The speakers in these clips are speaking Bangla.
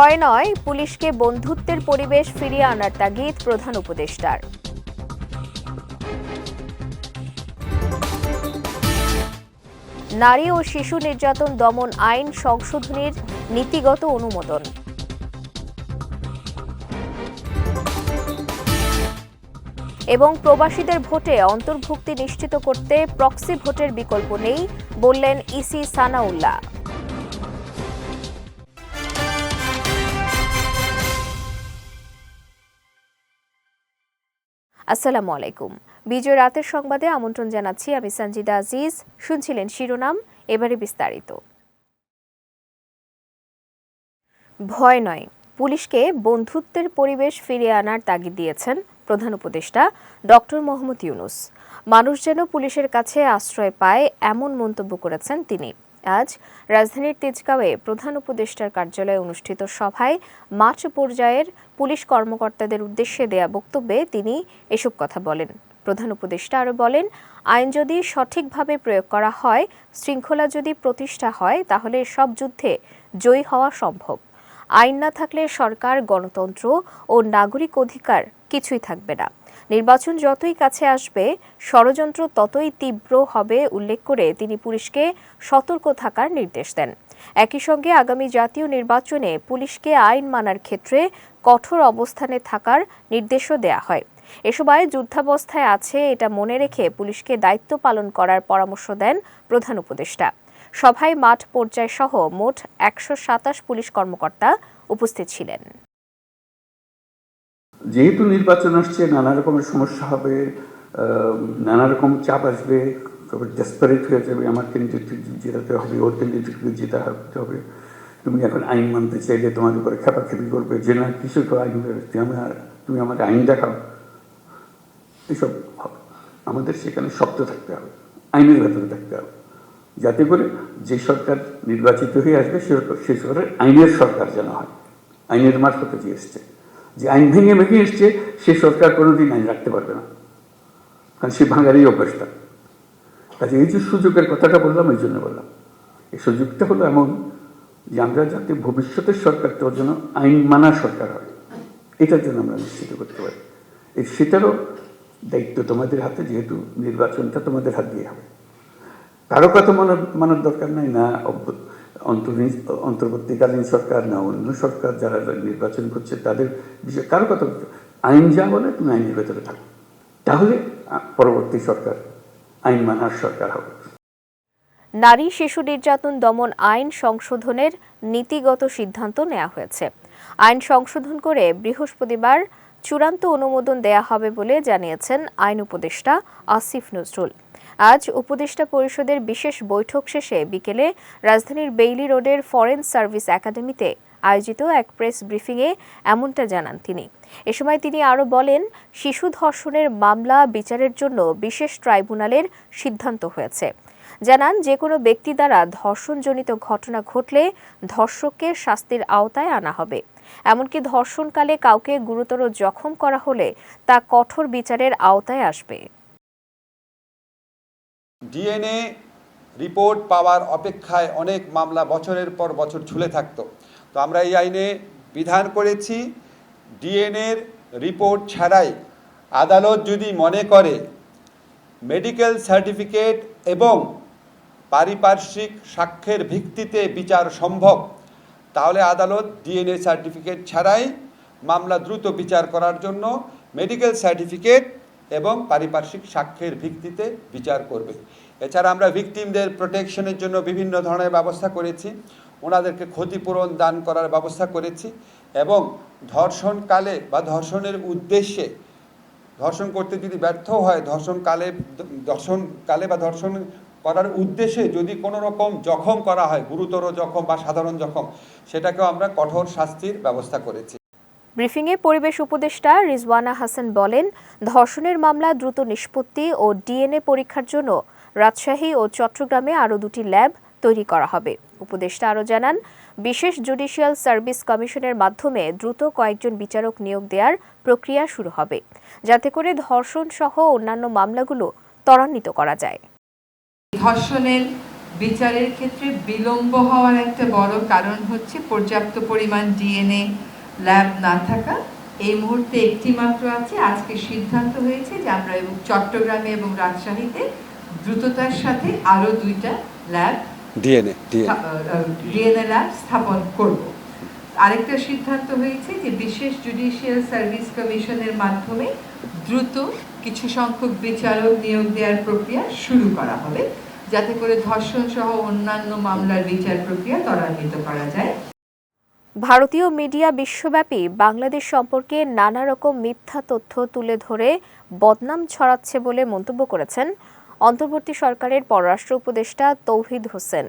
ভয় নয়, পুলিশকে বন্ধুত্বের পরিবেশ ফিরিয়ে আনার তাগিদ প্রধান উপদেষ্টার। নারী ও শিশু নির্যাতন দমন আইন সংশোধনীর নীতিগত অনুমোদন। এবং প্রবাসীদের ভোটে অন্তর্ভুক্তি নিশ্চিত করতে প্রক্সি ভোটের বিকল্প নেই, বললেন ইসি সানাউল্লাহ। আসসালামু আলাইকুম। বিজয় রাতের সংবাদে আমন্ত্রণ জানাচ্ছি আমি সঞ্জিদা আজিজ। শুনছিলেন শিরোনাম, এবারে বিস্তারিত। ভয় নয়, পুলিশকে বন্ধুত্বের পরিবেশ ফিরিয়ে আনার তাগিদ দিয়েছেন প্রধান উপদেষ্টা ডক্টর মোহাম্মদ ইউনুস। মানুষ যেন পুলিশের কাছে আশ্রয় পায়, এমন মন্তব্য করেছেন তিনি। আজ রাজধানীর তেজগাঁওয়ে প্রধান উপদেষ্টার কার্যালয়ে অনুষ্ঠিত সভায় মাঠ পর্যায়ের পুলিশ কর্মকর্তাদের উদ্দেশ্যে দেয়া বক্তব্যে তিনি এসব কথা বলেন। প্রধান উপদেষ্টা আরও বলেন, আইন যদি সঠিকভাবে প্রয়োগ করা হয়, শৃঙ্খলা যদি প্রতিষ্ঠা হয়, তাহলে সব যুদ্ধে জয়ী হওয়া সম্ভব। আইন না থাকলে সরকার, গণতন্ত্র ও নাগরিক অধিকার কিছুই থাকবে না। নির্বাচন যতই কাছে আসবে, ষড়যন্ত্র ততই তীব্র হবে উল্লেখ করে তিনি পুলিশকে সতর্ক থাকার নির্দেশ দেন। একই সঙ্গে আগামী জাতীয় নির্বাচনে পুলিশকে আইন মানার ক্ষেত্রে কঠোর অবস্থানে থাকার নির্দেশও দেয়া হয়। এ সময় যুদ্ধাবস্থায় আছে এটা মনে রেখে পুলিশকে দায়িত্ব পালন করার পরামর্শ দেন প্রধান উপদেষ্টা। সভায় মাঠ পর্যায় সহ মোট একশো সাতাশ পুলিশ কর্মকর্তা উপস্থিত ছিলেন। যেহেতু নির্বাচন আসছে, নানা রকমের সমস্যা হবে নানা রকম চাপ আসবে, তবে ডেসপারেট হয়ে যাবে, আমার ক্যান্ডিডেট জেতাতে হবে, ওর ক্যান্ডিডেটকে জেতাতে হবে। তুমি এখন আইন মানতে চাইলে তোমার উপরে খেপাখেপি করবে, যে না কিছু তো আইন বেরোচ্ছে আমার তুমি আমাকে আইন দেখাও। এসব হবে। আমাদের সেখানে শক্ত থাকতে হবে, আইনের ভেতরে থাকতে হবে। যাতে করে যে সরকার নির্বাচিত হয়ে আসবে, সে সরকার আইনের সরকার যেন হয়। আইনের মারফতে যে এসছে। যে আইন ভেঙে ভেঙে এসছে, সে সরকার কোনোদিন আইন রাখতে পারবে না। কারণ সে ভাঙারই অভ্যাসটা। কাজে এই যে সুযোগের কথাটা বললাম, এই জন্য বললাম। এই সুযোগটা হলো এমন যে আমরা যাতে ভবিষ্যতের সরকারটা যেন আইন মানা সরকার হয়, এটার জন্য আমরা নিশ্চিত করতে পারি। এই সেটারও দায়িত্ব তোমাদের হাতে, যেহেতু নির্বাচনটা তোমাদের হাত দিয়ে হবে। কারও কথা মানার মানার দরকার নাই, না অন্তর্নি- অন্তর্বর্তীকালীন সরকার না অন্য সরকার যারা নির্বাচন করছে, তাদের বিষয়ে, কারও কথা আইন যা বলে তুমি আইনের ভেতরে থাকো। তাহলে পরবর্তী সরকার, আইন মানার সরকার হবে। নারী শিশু নির্যাতন দমন আইন সংশোধনের নীতিগত সিদ্ধান্ত নেওয়া হয়েছে। আইন সংশোধন করে বৃহস্পতিবার চূড়ান্ত অনুমোদন দেয়া হবে বলে জানিয়েছেন আইন উপদেষ্টা আসিফ নজরুল। আজ উপদেষ্টা পরিষদের বিশেষ বৈঠক শেষে বিকেলে রাজধানীর বেইলি রোডের ফরেন সার্ভিস একাডেমিতে আয়োজিত এক প্রেস ব্রিফিংয়ে এমনটা জানান তিনি। এ সময় তিনি আরও বলেন, শিশু ধর্ষণের মামলা বিচারের জন্য বিশেষ ট্রাইব্যুনালের সিদ্ধান্ত হয়েছে। জানান যে কোনো ব্যক্তি দ্বারা ধর্ষণজনিত ঘটনা ঘটলে ধর্ষককে শাস্তির আওতায় আনা হবে। এমনকি ধর্ষণকালে কাউকে গুরুতর জখম করা হলে তা কঠোর বিচারের আওতায় আসবে। ডিএনএ রিপোর্ট পাওয়ার অপেক্ষায় অনেক মামলা বছরের পর বছর ঝুলে থাকতো। তো আমরা এই আইনে বিধান করেছি, ডিএনএর রিপোর্ট ছাড়াই আদালত যদি মনে করে মেডিকেল সার্টিফিকেট এবং পারিপার্শ্বিক সাক্ষ্যের ভিত্তিতে বিচার সম্ভব, তাহলে আদালত ডিএনএ সার্টিফিকেট ছাড়াই মামলা দ্রুত বিচার করার জন্য মেডিকেল সার্টিফিকেট এবং পারিপার্শ্বিক সাক্ষ্যের ভিত্তিতে বিচার করবে। এছাড়া আমরা ভিকটিমদের প্রোটেকশনের জন্য বিভিন্ন ধরনের ব্যবস্থা করেছি। ওনাদেরকে ক্ষতিপূরণ দান করার ব্যবস্থা করেছি এবং ধর্ষণকালে বা ধর্ষণের উদ্দেশ্যে ধর্ষণ করতে যদি ব্যর্থ হয়, ধর্ষণকালে ধর্ষণকালে বা ধর্ষণ করার উদ্দেশ্যে যদি কোনো রকম জখম করা হয়, গুরুতর জখম বা সাধারণ জখম, সেটাকেও আমরা কঠোর শাস্তির ব্যবস্থা করেছি। ব্রিফিংয়ে পরিবেশ উপদেষ্টা রিজওয়ানা হাসান বলেন, ধর্ষণের মামলা দ্রুত নিষ্পত্তি ও ডিএনএ পরীক্ষার জন্য রাজশাহী ও চট্টগ্রামে আরও দুটি ল্যাব তৈরি করা হবে। উপদেষ্টা আরও জানান, বিশেষ জুডিশিয়াল সার্ভিস কমিশনের মাধ্যমে দ্রুত কয়েকজন বিচারক নিয়োগ দেওয়ার প্রক্রিয়া শুরু হবে, যাতে করে ধর্ষণ সহ অন্যান্য মামলাগুলো ত্বরান্বিত করা যায়। ধর্ষণের বিচারের ক্ষেত্রে বিলম্ব হওয়ার একটা বড় কারণ হচ্ছে পর্যাপ্ত পরিমাণ ডিএনএ ল্যাব না থাকা এই মুহূর্তে একটি মাত্র আছে আজকে সিদ্ধান্ত হয়েছে যে আমরা এবং চট্টগ্রামে এবং রাজশাহীতে দ্রুততার সাথে আরও দুইটা ল্যাব ডিএনএ ডিএনএ। ল্যাব স্থাপন করব। আরেকটা সিদ্ধান্ত হয়েছে যে বিশেষ জুডিশিয়াল সার্ভিস কমিশনের মাধ্যমে দ্রুত কিছু সংখ্যক বিচারক নিয়োগ দেওয়ার প্রক্রিয়া শুরু করা হবে যাতে করে ধর্ষণ সহ অন্যান্য মামলার বিচার প্রক্রিয়া ত্বরান্বিত করা যায়। ভারতীয় মিডিয়া বিশ্বব্যাপী বাংলাদেশ সম্পর্কে নানা রকম মিথ্যা তথ্য তুলে ধরে বদনাম ছড়াচ্ছে বলে মন্তব্য করেছেন অন্তর্বর্তী সরকারের পররাষ্ট্র উপদেষ্টা তৌহিদ হোসেন।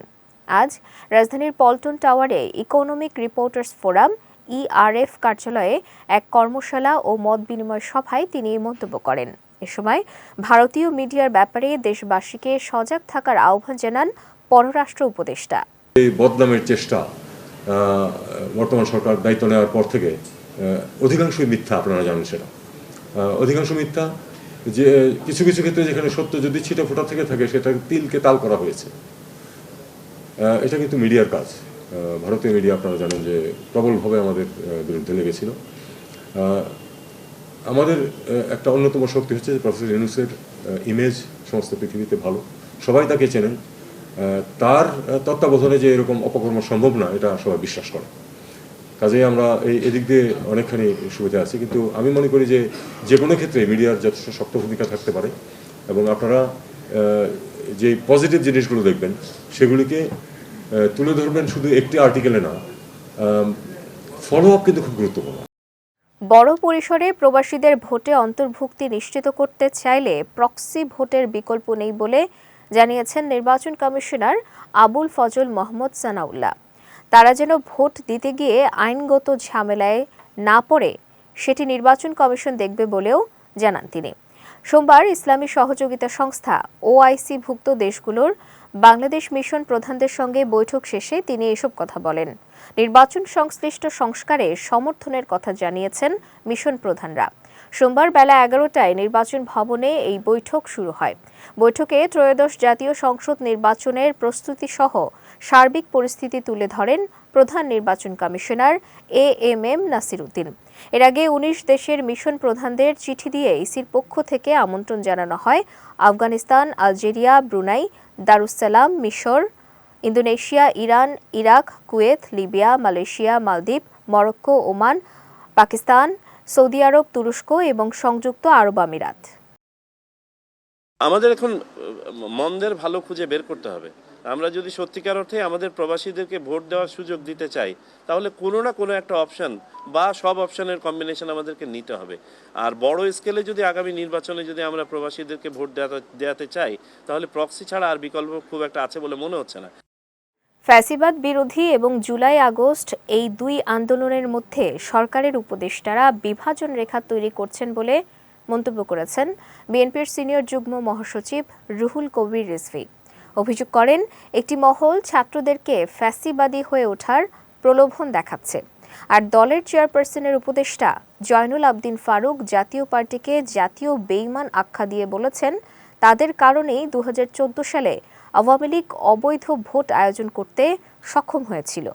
আজ রাজধানীর পল্টন টাওয়ারে ইকোনমিক রিপোর্টার্স ফোরাম ইআরএফ কার্যালয়ে এক কর্মশালা ও মত বিনিময় সভায় তিনি মন্তব্য করেন। এ সময় ভারতীয় মিডিয়ার ব্যাপারে দেশবাসীকে সজাগ থাকার আহ্বান জানান পররাষ্ট্র উপদেষ্টা। এই বদনামের চেষ্টা বর্তমান সরকার দায়িত্ব নেওয়ার পর থেকে অধিকাংশই মিথ্যা, আপনারা জানেন সেটা। অধিকাংশ মিথ্যা যে, কিছু কিছু ক্ষেত্রে যেখানে সত্য যদি ছিটে ফোটা থেকে থাকে, সেটা তিলকে তাল করা হয়েছে। এটা কিন্তু মিডিয়ার কাজ। ভারতীয় মিডিয়া আপনারা জানেন যে প্রবলভাবে আমাদের বিরুদ্ধে লেগেছিল। আমাদের একটা অন্যতম শক্তি হচ্ছে প্রফেসর ইউনুসের ইমেজ সমস্ত পৃথিবীতে ভালো। সবাই তাকে চেনেন। তার তত্ত্বাবধানে যে এরকম অপকর্ম সম্ভব না, এটা সবাই বিশ্বাস করে। কাজেই আমরা এই, এদিক দিয়ে অনেকখানি সুবিধা আছি, কিন্তু আমি মনে করি যে যে কোনো ক্ষেত্রে মিডিয়ার যথেষ্ট শক্ত ভূমিকা থাকতে পারে, এবং আপনারা যে পজিটিভ জিনিসগুলো দেখবেন, সেগুলিকে তুলে ধরবেন শুধু একটি আর্টিকেলে না ফলো আপ কিন্তু খুব গুরুত্বপূর্ণ। বড় পরিসরে প্রবাসীদের ভোটে অন্তর্ভুক্তি নিশ্চিত করতে চাইলে প্রক্সি ভোটের বিকল্প নেই বলে জানিয়েছেন নির্বাচন কমিশনার আবুল ফজল মোহাম্মদ সানাউল্লাহ। তারা যেন ভোট দিতে গিয়ে আইনগত ঝামেলায় না পড়ে, সেটি নির্বাচন কমিশন দেখবে বলেও জানান তিনি। সোমবার ইসলামী সহযোগিতা সংস্থা ওআইসি ভুক্ত দেশগুলোর বাংলাদেশ মিশন প্রধানদের সঙ্গে বৈঠক শেষে তিনি এসব কথা বলেন। নির্বাচন সংশ্লিষ্ট সংস্কারে সমর্থনের কথা জানিয়েছেন মিশন প্রধানরা। সোমবার বেলা এগারোটায় নির্বাচন ভবনে এই বৈঠক শুরু হয়। বৈঠকে ত্রয়োদশ জাতীয় সংসদ নির্বাচনের প্রস্তুতি সহ সার্বিক পরিস্থিতি তুলে ধরেন প্রধান নির্বাচন commissioner A M M Nasir Uddin এর আগে উনিশ দেশের মিশন প্রধানদের চিঠি দিয়ে ইসির পক্ষ থেকে আমন্ত্রণ জানানো হয়। আফগানিস্তান, আলজেরিয়া, ব্রুনাই দারুসালাম মিশর, Indonesia, Iran, Iraq, Kuwait, Libya, Malaysia, মালদ্বীপ, Morocco, Oman, Pakistan, Saudi Arab, তুরস্ক এবং সংযুক্ত আরব আমিরাত। আমাদের এখন মন্দের ভালো খুঁজে বের করতে হবে। আমরা যদি সত্যিকার অর্থে আমাদের প্রবাসীদেরকে ভোট দেওয়ার সুযোগ দিতে চাই, তাহলে কোনো না কোনো একটা অপশন বা সব অপশানের কম্বিনেশন আমাদেরকে নিতে হবে। আর বড় স্কেলে যদি আগামী নির্বাচনে যদি আমরা প্রবাসীদেরকে ভোট দেওয়াতে চাই, তাহলে প্রক্সি ছাড়া আর বিকল্প খুব একটা আছে বলে মনে হচ্ছে না। ফ্যাসিবাদ বিরোধী এবং জুলাই আগস্ট এই দুই আন্দোলনের মধ্যে সরকারের উপদেষ্টারা বিভাজন রেখা তৈরি করছেন বলে মন্তব্য করেছেন বিএনপির সিনিয়র যুগ্ম মহাসচিব রুহুল কবির রিজভী। অভিযোগ করেন, একটি মহল ছাত্রদেরকে ফ্যাসিবাদী হয়ে ওঠার প্রলোভন দেখাচ্ছে। আর দলের চেয়ারপারসনের উপদেষ্টা জয়নুল আবদিন ফারুক জাতীয় পার্টিকে জাতীয় বেইমান আখ্যা দিয়ে বলেছেন, তাদের কারণেই দু হাজার চোদ্দ সালে আওয়ামী লীগ অবৈধ ভোট আয়োজন করতে সক্ষম হয়েছিল।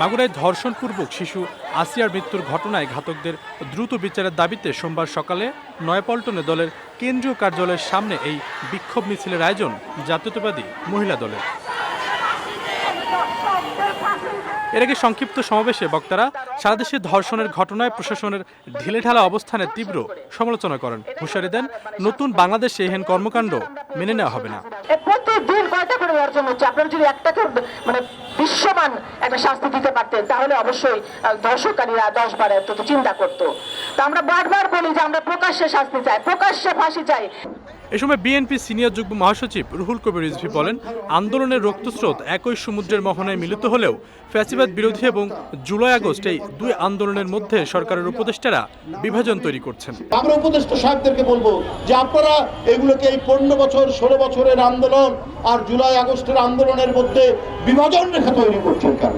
মাগুরায় ধর্ষণপূর্বক শিশু আসিয়ার মৃত্যুর ঘটনায় ঘাতকদের দ্রুত বিচারের দাবিতে সোমবার সকালে নয়াপল্টনে দলের কেন্দ্রীয় কার্যালয়ের সামনে এই বিক্ষোভ মিছিলের আয়োজন জাতীয়তাবাদী মহিলা দলের। এর আগে সংক্ষিপ্ত সমাবেশে বক্তারা সারা দেশে ধর্ষণের ঘটনায় প্রশাসনের ঢিলেঢালা অবস্থানের তীব্র সমালোচনা করেন। হুঁশিয়ারি দেন, নতুন বাংলাদেশে এহেন কর্মকাণ্ড মেনে নেওয়া হবে না। এ প্রতিদিন কয়টা করে আপনারা যদি একটাকে মানে বিশ্বমান একটা শাস্তি দিতে পারতেন তাহলে অবশ্যই আহ, ধর্ষণকারীরা দশ বার অন্তত চিন্তা করতো। তো আমরা বারবার বলি যে আমরা প্রকাশ্যে শাস্তি চাই প্রকাশ্যে ফাঁসি চাই। এ সময় বিএনপি সিনিয়র যুগ্ম মহাসচিব রুহুল কবির রিজভী বলেন আন্দোলনের রক্তস্রোত একই সমুদ্রের মোহনায় মিলিত হলেও ফ্যাসিবাদ বিরোধী এবং জুলাই আগস্ট এই দুই আন্দোলনের মধ্যে সরকারের উপদেষ্টারা বিভাজন তৈরি করছেন। আমরা উপদেষ্টা সাহেবদেরকে বলব যে আপনারা এগুলোকে এই পনেরো বছর ষোলো বছরের আন্দোলন আর জুলাই আগস্টের আন্দোলনের মধ্যে বিভাজন রেখা তৈরি করছেন কেন?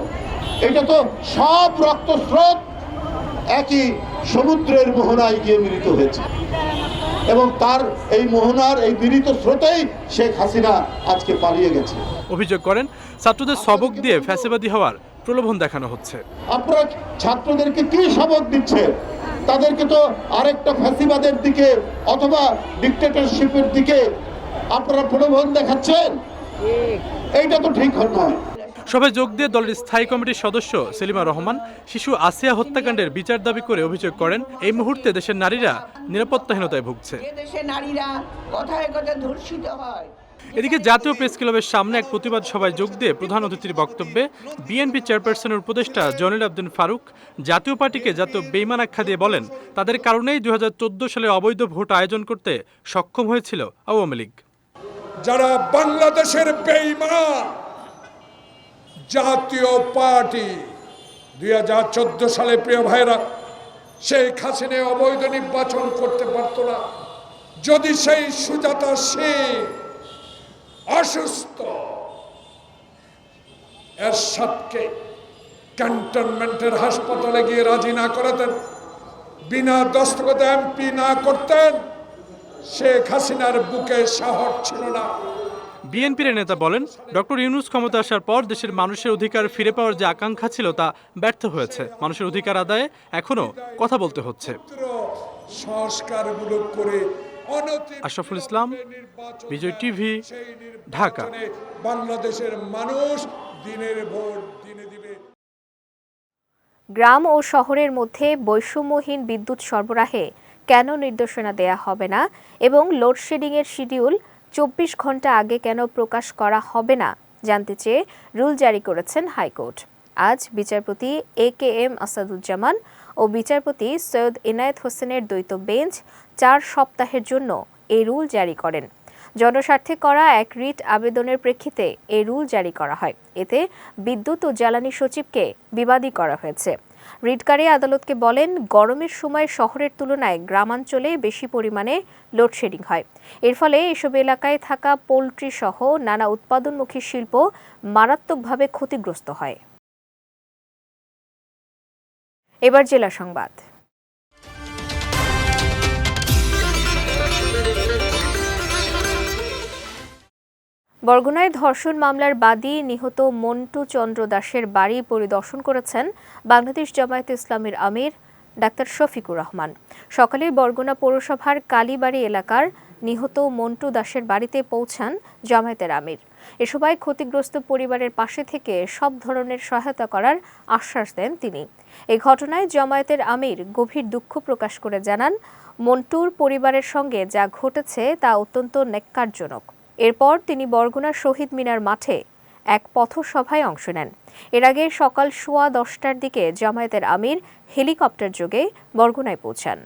এটা তো সব রক্তস্রোত একই সমুদ্রের মোহনায় গিয়ে মিলিত হয়েছে। এবং তার এই মোহনার এই বিনীত স্রোতেই শেখ হাসিনা আজকে পালিয়ে গেছে। অভিযোগ করেন ছাত্রদের সবক দিয়ে ফ্যাসিবাদী হওয়ার প্রলোভন দেখানো হচ্ছে। আপনারা ছাত্রদেরকে কি সবক দিচ্ছে? তাদেরকে তো আরেকটা ফ্যাসিবাদের দিকে অথবা ডিক্টেটরশিপের দিকে আপনারা প্রলোভন দেখাচ্ছেন? এইটা তো ঠিক নয়। সভায় যোগ দিয়ে দলের স্থায়ী কমিটির সদস্য সেলিমা রহমান শিশু আসিয়া হত্যাকাণ্ডের বিচার দাবি করে অভিযোগ করেন এই মুহূর্তে দেশের নারীরা নিরাপত্তাহীনতায় ভুগছে। দেশে নারীরা কথায় কথায় ধর্ষিত হয়। এদিকে জাতীয় প্রেস ক্লাবের সামনে এক প্রতিবাদ সভায় যোগ দিয়ে প্রধান অতিথির বক্তব্যে বিএনপি চেয়ারপারসনের উপদেষ্টা জনির আবদিন ফারুক জাতীয় পার্টিকে জাতীয় বেইমান আখ্যা দিয়ে বলেন তাদের কারণেই দুই হাজার চোদ্দ সালে অবৈধ ভোট আয়োজন করতে সক্ষম হয়েছিল আওয়ামী লীগ। যারা বাংলাদেশের বেইমান, জাতীয় পার্টি, দুই হাজার চোদ্দ সালে, প্রিয় ভাইরা শেখ হাসিনা অবৈধ নির্বাচন করতে পারত না। যদি সেই সুজাতা সিং অসুস্থ এর এরশাদকে ক্যান্টনমেন্টের হাসপাতালে গিয়ে রাজি না করাতেন, বিনা দস্তখত এমপি না করতেন শেখ হাসিনার বুকে সাহস ছিল না। বিএনপির নেতা বলেন ডক্টর ইউনুস ক্ষমতা আসার পর দেশের মানুষের অধিকার ফিরে পাওয়ার যে আকাঙ্ক্ষা ছিল তা ব্যর্থ হয়েছে। মানুষের অধিকার আদায়ে এখনও কথা বলতে হচ্ছে। সংস্কারগুলো করে আশরাফুল ইসলাম, বিজয় টিভি, ঢাকা। বাংলাদেশের মানুষ দিনের ভোট দিনে দিবে। গ্রাম ও শহরের মধ্যে বৈষম্যহীন বিদ্যুৎ সরবরাহে কেন নির্দেশনা দেয়া হবে না? এবং লোডশেডিংয়ের শিডিউল চব্বিশ ঘণ্টা আগে কেন প্রকাশ করা হবে না? জানতে চেয়ে রুল জারি করেছেন হাইকোর্ট। আজ বিচারপতি এ কে এম আসাদুজ্জামান ও বিচারপতি সৈয়দ ইনায়েত হোসেনের দ্বৈত বেঞ্চ চার সপ্তাহের জন্য এই রুল জারি করেন। জনস্বার্থে করা এক রিট আবেদনের প্রেক্ষিতে এই রুল জারি করা হয়। এতে বিদ্যুৎ ও জ্বালানি সচিবকে বিবাদী করা হয়েছে। রিটকারী আদালতকে বলেন, গরমের সময় শহরের তুলনায় গ্রামাঞ্চলে বেশি পরিমাণে লোডশেডিং হয়। এর ফলে এসব এলাকায় থাকা পোলট্রি সহ নানা উৎপাদনমুখী শিল্প মারাত্মকভাবে ক্ষতিগ্রস্ত হয়। এবার জেলা সংবাদ। বরগুনায় ধর্ষণ মামলার বাদী নিহত মন্টু চন্দ্র দাসের বাড়ি পরিদর্শন করেছেন বাংলাদেশ জামায়াতে ইসলামের আমির ডাক্তার শফিকুর রহমান। সকালে বরগুনা পৌরসভার কালীবাড়ি এলাকার নিহত মন্টু দাসের বাড়িতে পৌঁছান জামায়াতের আমির। এ সময় ক্ষতিগ্রস্ত পরিবারের পাশে থেকে সব ধরনের সহায়তা করার আশ্বাস দেন তিনি। এ ঘটনায় জামায়াতের আমির গভীর দুঃখ প্রকাশ করে জানান, মন্টুর পরিবারের সঙ্গে যা ঘটেছে তা অত্যন্ত নেক্কারজনক এরপর তিনি বরগুনার শহীদ মিনার মাঠে এক পথসভায় অংশ নেন। এর আগে সকাল সোয়া দশটার দিকে জামায়াতের আমির হেলিকপ্টার যোগে বরগুনায় পৌঁছান।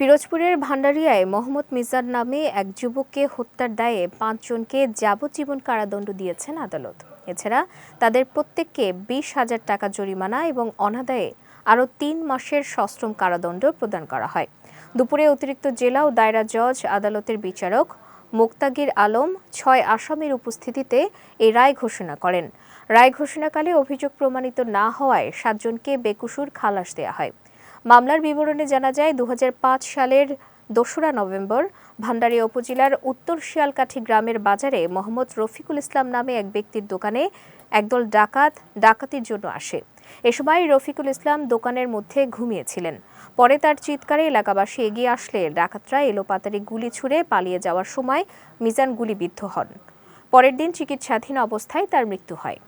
পিরোজপুরের ভান্ডারিয়ায় মোহাম্মদ মিজান নামে এক যুবককে হত্যার দায়ে পাঁচজনকে যাবজ্জীবন কারাদণ্ড দিয়েছেন আদালত। এছাড়া তাদের প্রত্যেককে বিশ হাজার টাকা জরিমানা এবং অনাদায়ে আরও তিন মাসের সশ্রম কারাদণ্ড প্রদান করা হয়। দুপুরে অতিরিক্ত জেলা ও দায়রা জজ, আদালতের বিচারক মুক্তাগির আলম ছয় আসামির উপস্থিতিতে এই রায় ঘোষণা করেন। রায় ঘোষণাকালে অভিযোগ প্রমাণিত না হওয়ায় সাতজনকে বেকুসুর খালাস দেওয়া হয়। মামলার বিবরণে জানা যায় দু হাজার পাঁচ সালের দোসরা নভেম্বর ভান্ডারিয়া উপজেলার উত্তর শিয়ালকাঠি গ্রামের বাজারে মোহাম্মদ রফিকুল ইসলাম নামে এক ব্যক্তির দোকানে একদল ডাকাত ডাকাতির জন্য আসে। এ সময় রফিকুল ইসলাম দোকানের মধ্যে ঘুমিয়েছিলেন। পরে তার চিৎকারে এলাকাবাসী এগিয়ে আসলে ডাকাতরা এলোপাতারি গুলি ছুড়ে পালিয়ে যাওয়ার সময় মিজান গুলিবিদ্ধ হন। পরের দিন চিকিৎসাধীন অবস্থায় তার মৃত্যু হয়।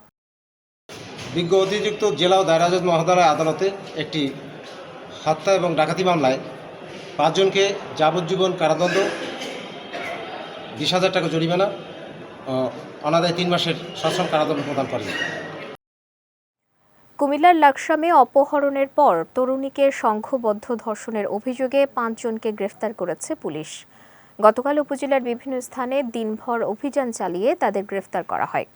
বিজ্ঞ অতিরিক্ত জেলা ও দায়রাজজ মহোদয় আদালতে একটি হত্যা এবং ডাকাতি মামলায় পাঁচজনকে যাবজ্জীবন কারাদণ্ড, বিশ হাজার টাকা জরিমানা অনাদায় তিন মাসের সশ্রম কারাদণ্ড প্রদান করেন। কুমিল্লার লাকসামে অপহরণের পর তরুণীকে সংঘবদ্ধ ধর্ষণের অভিযোগে পাঁচজনকে গ্রেফতার করেছে পুলিশ। গতকাল উপজেলার বিভিন্ন স্থানে দিনভর অভিযান চালিয়ে তাদের গ্রেফতার করা হয়।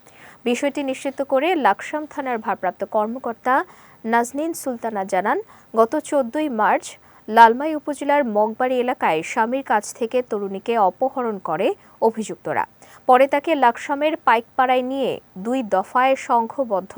বিষয়টি নিশ্চিত করে লাকসাম থানার ভারপ্রাপ্ত কর্মকর্তা নাজনীন সুলতানা জানান, গত চোদ্দই মার্চ লালমাই উপজেলার মগবাড়ি এলাকায় স্বামীর কাছ থেকে তরুণীকে অপহরণ করে অভিযুক্তরা। পরে তাকে লাকসামের পাইকপাড়ায় নিয়ে দুই দফায় সংঘবদ্ধ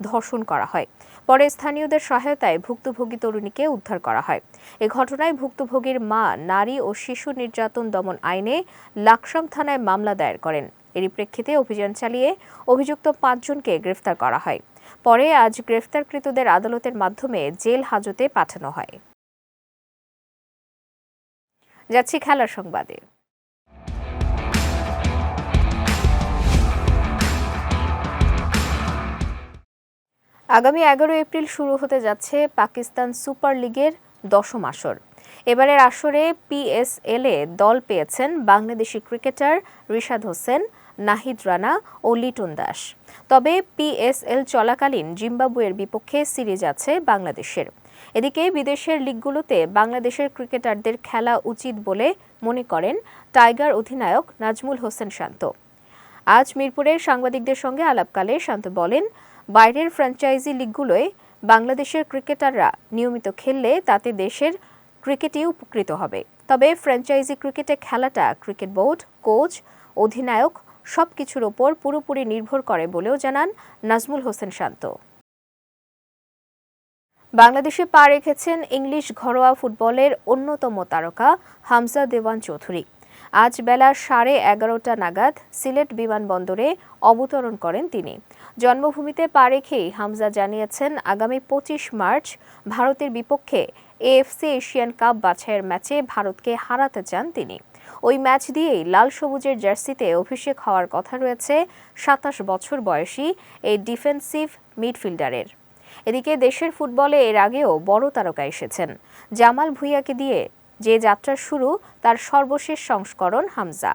ধর্ষণ করা হয়। পরে স্থানীয়দের সহায়তায় ভুক্তভোগী তরুণীকে উদ্ধার করা হয়। এ ঘটনায় ভুক্তভোগীর মা, নারী ও শিশু নির্যাতন দমন আইনে লাকসাম থানায় মামলা দায়ের করেন। এরই প্রেক্ষিতে অভিযান চালিয়ে অভিযুক্ত পাঁচজনকে গ্রেফতার করা হয়। পরে আজ গ্রেফতারকৃতদের আদালতের মাধ্যমে জেল হাজতে পাঠানো হয়। যাচ্ছি খেলার সংবাদে। আগামী এগারো এপ্রিল শুরু হতে যাচ্ছে পাকিস্তান সুপার লিগের দশম আসর। এবারের আসরে পিএসএল এ দল পেয়েছেন বাংলাদেশি ক্রিকেটার রিশাদ হোসেন, নাহিদ রানা ও লিটন দাস। তবে পিএসএল চলাকালীন জিম্বাবুয়ের বিপক্ষে সিরিজ আছে বাংলাদেশের। এদিকে বিদেশের লিগগুলোতে বাংলাদেশের ক্রিকেটারদের খেলা উচিত বলে মনে করেন টাইগার অধিনায়ক নাজমুল হোসেন শান্ত। আজ মিরপুরে সাংবাদিকদের সঙ্গে আলাপকালে শান্ত বলেন বাইরের ফ্র্যাঞ্চাইজি লিগগুলোয় বাংলাদেশের ক্রিকেটাররা নিয়মিত খেললে তাতে দেশের ক্রিকেটই উপকৃত হবে। তবে ফ্র্যাঞ্চাইজি ক্রিকেটে খেলাটা ক্রিকেট বোর্ড, কোচ, অধিনায়ক সব কিছুর ওপর পুরোপুরি নির্ভর করে বলেও জানান নাজমুল হোসেন শান্ত। বাংলাদেশে পা রেখেছেন ইংলিশ ঘরোয়া ফুটবলের অন্যতম তারকা হামজা দেওয়ান চৌধুরী। আজ বেলা সাড়ে এগারোটা নাগাদ সিলেট বিমানবন্দরে অবতরণ করেন তিনি। জন্মভূমিতে পা রেখেই হামজা জানিয়েছেন, আগামী পঁচিশ মার্চ ভারতের বিপক্ষে এএফসি এশিয়ান কাপ বাছাইয়ের ম্যাচে ভারতকে হারাতে চান তিনি। ওই ম্যাচ দিয়েই লাল সবুজের জার্সিতে অভিষেক হওয়ার কথা রয়েছে সাতাশ বছর বয়সী এই ডিফেন্সিভ মিডফিল্ডারের। এদিকে দেশের ফুটবলে এর আগেও বড় তারকা এসেছেন। জামাল ভুইয়াকে দিয়ে যে যাত্রার শুরু, তার সর্বশেষ সংস্করণ হামজা।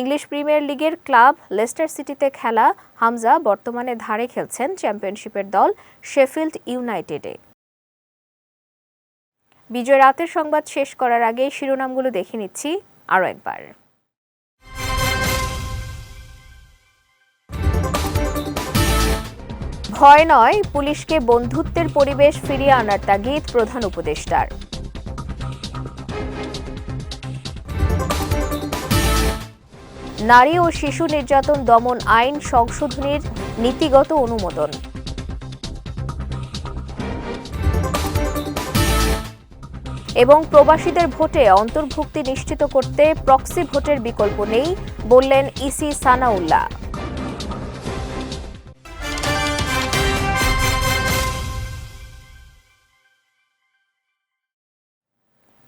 ইংলিশ প্রিমিয়ার লিগের ক্লাব লেস্টার সিটিতে খেলা, হামজা বর্তমানে ধারে খেলছেন চ্যাম্পিয়নশিপের দল শেফিল্ড ইউনাইটেডে। বিজয় রাতের সংবাদ শেষ করার আগে শিরোনামগুলো দেখে নিচ্ছি আরও একবার। ভয় নয়, পুলিশকে বন্ধুত্বের পরিবেশ ফিরিয়ে আনার তাগিদ প্রধান উপদেষ্টার। নারী ও শিশু নির্যাতন দমন আইন সংশোধনের নীতিগত অনুমোদন। এবং প্রবাসীদের ভোটে অন্তর্ভুক্তি নিশ্চিত করতে প্রক্সি ভোটের বিকল্প নেই, বললেন ইসি সানাউল্লাহ।